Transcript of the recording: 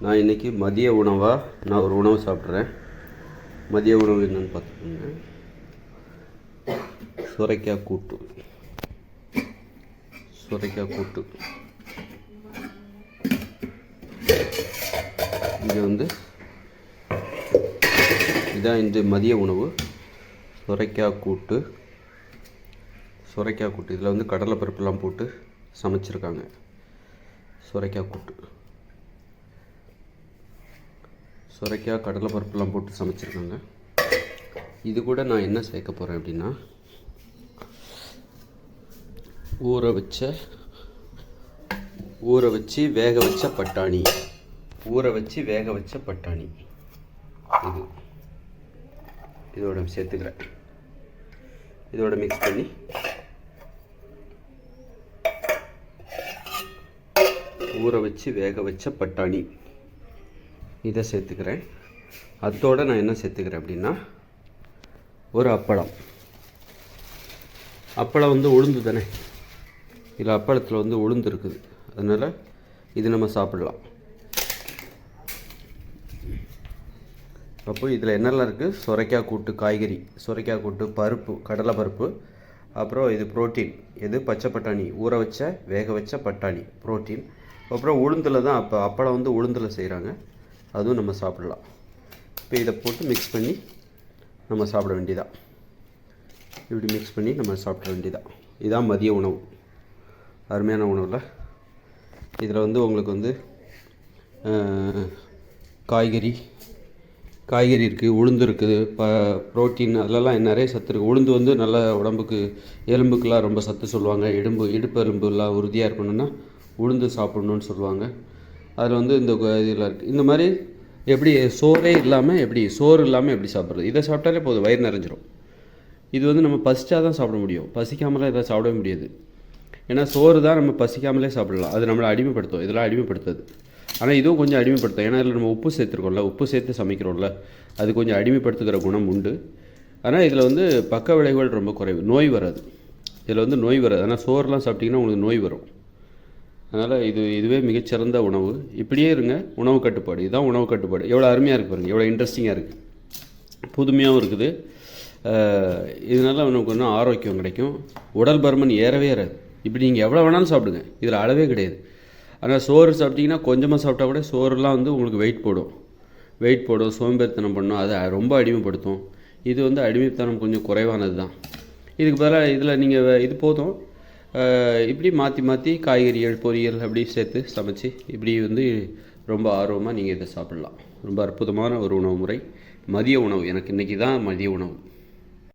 நான் இன்றைக்கி மதிய உணவாக நான் ஒரு உணவு சாப்பிட்றேன். மதிய உணவு என்னென்னு பார்த்துக்கோங்க. சுரைக்காய் கூட்டு. சுரைக்காய் கூட்டு. இங்கே வந்து இதான் இந்த மதிய உணவு. சுரைக்காய் கூட்டு. சுரைக்காய் கூட்டு. இதில் வந்து கடலைப்பருப்புலாம் போட்டு சமைச்சிருக்காங்க. சுரைக்காய் கூட்டு. சுரைக்காய் கடலைப்பருப்புலாம் போட்டு சமைச்சிருக்காங்க. இது கூட நான் என்ன சேர்க்க போகிறேன் அப்படின்னா ஊற வச்ச ஊற வச்சு வேக வச்ச பட்டாணி. ஊற வச்சு வேக வச்ச பட்டாணி. இது. இதோட சேர்த்துக்கிறேன். இதோட மிக்ஸ் பண்ணி. ஊற வச்சு வேக வச்ச பட்டாணி. இதை சேர்த்துக்கிறேன். அதோட நான் என்ன சேர்த்துக்கிறேன் அப்படின்னா ஒரு அப்பளம். அப்பளம் வந்து உளுந்து தானே? இதில் அப்பளத்தில் வந்து உளுந்து இருக்குது. அதனால் இது நம்ம சாப்பிடலாம். அப்போ இதில் என்னெல்லாம் இருக்குது சுரைக்காய் கூட்டு காய்கறி சுரைக்காய் கூட்டு பருப்பு கடலை பருப்பு அப்புறம் இது புரோட்டீன். இது பச்சை பட்டாணி. ஊற வச்ச வேக வச்ச பட்டாணி புரோட்டீன். அப்புறம் உளுந்தில் தான் அப்போ அப்பளம் வந்து உளுந்தில் செய்கிறாங்க அதுவும் நம்ம சாப்பிடலாம். இப்போ இதை போட்டு மிக்ஸ் பண்ணி நம்ம சாப்பிட வேண்டியதான் இப்படி மிக்ஸ் பண்ணி நம்ம சாப்பிட வேண்டியதான் இதான் மதிய உணவு. அருமையான உணவில். இதில் வந்து உங்களுக்கு வந்து காய்கறி காய்கறி இருக்குது உளுந்து இருக்குது ப ப்ரோட்டீன் அதிலலாம் நிறைய சத்து இருக்குது உளுந்து வந்து நல்ல உடம்புக்கு எலும்புக்கெலாம் ரொம்ப சத்து சொல்லுவாங்க. எலும்பு இடுப்பு எலும்புலாம் உறுதியாக இருக்கணும்னா உளுந்து சாப்பிட்ணுன்னு சொல்லுவாங்க. அதில் வந்து இந்த இதில் இருக்குது இந்த மாதிரி எப்படி சோறே இல்லாமல் எப்படி சோறு இல்லாமல் எப்படி சாப்பிட்றது? இதை சாப்பிட்டாலே போதும் வயிறு நிறைஞ்சிரும். இது வந்து நம்ம பசிச்சா தான் சாப்பிட முடியும். பசிக்காமலாம் இதை சாப்பிடவே முடியாது. ஏன்னா சோறு தான் நம்ம பசிக்காமலே சாப்பிடலாம். அது நம்மளை அடிமைப்படுத்தும். இதெல்லாம் அடிமைப்படுத்தாது. ஆனால் இதுவும் கொஞ்சம் அடிமைப்படுத்தும். ஏன்னா இதில் நம்ம உப்பு சேர்த்துருக்கோம்ல உப்பு சேர்த்து சமைக்கிறோம்ல அது கொஞ்சம் அடிமைப்படுத்துகிற குணம் உண்டு. ஆனால் இதில் வந்து பக்க விளைவுகள் ரொம்ப குறைவு. நோய் வராது. இதில் வந்து நோய் வராது. ஆனால் சோறுலாம் சாப்பிட்டிங்கன்னா உங்களுக்கு நோய் வரும். அதனால் இது இதுவே மிகச்சிறந்த உணவு. இப்படியே இருங்க உணவு கட்டுப்பாடு. இதுதான் உணவு கட்டுப்பாடு. எவ்வளோ அருமையாக இருக்கு பாருங்கள் எவ்வளோ இன்ட்ரெஸ்டிங்காக இருக்குது புதுமையாகவும் இருக்குது. இதனால் நமக்கு இன்னும் ஆரோக்கியம் கிடைக்கும். உடல் பருமன் ஏறவே ஏறாது. இப்படி நீங்கள் எவ்வளோ வேணாலும் சாப்பிடுங்க. இதில் அளவே கிடையாது. ஆனால் சோறு சாப்பிட்டீங்கன்னா கொஞ்சமாக சாப்பிட்டா கூட சோறுலாம் வந்து உங்களுக்கு வெயிட் போடும். வெயிட் போடும் சோம்பேறித்தனம் பண்ணும். அதை ரொம்ப அடிமைப்படுத்தும். இது வந்து அடிமைத்தனம் கொஞ்சம் குறைவானது தான் இதுக்கு பதிலாக இதில் நீங்கள் இது போதும். இப்படி மாற்றி மாற்றி காய்கறிகள் பொரியல் அப்படி சேர்த்து சமைச்சு இப்படி வந்து ரொம்ப ஆர்வமாக நீங்கள் இதை சாப்பிட்லாம். ரொம்ப அற்புதமான ஒரு உணவு முறை. மதிய உணவு. எனக்கு இன்றைக்கி தான் மதிய உணவு.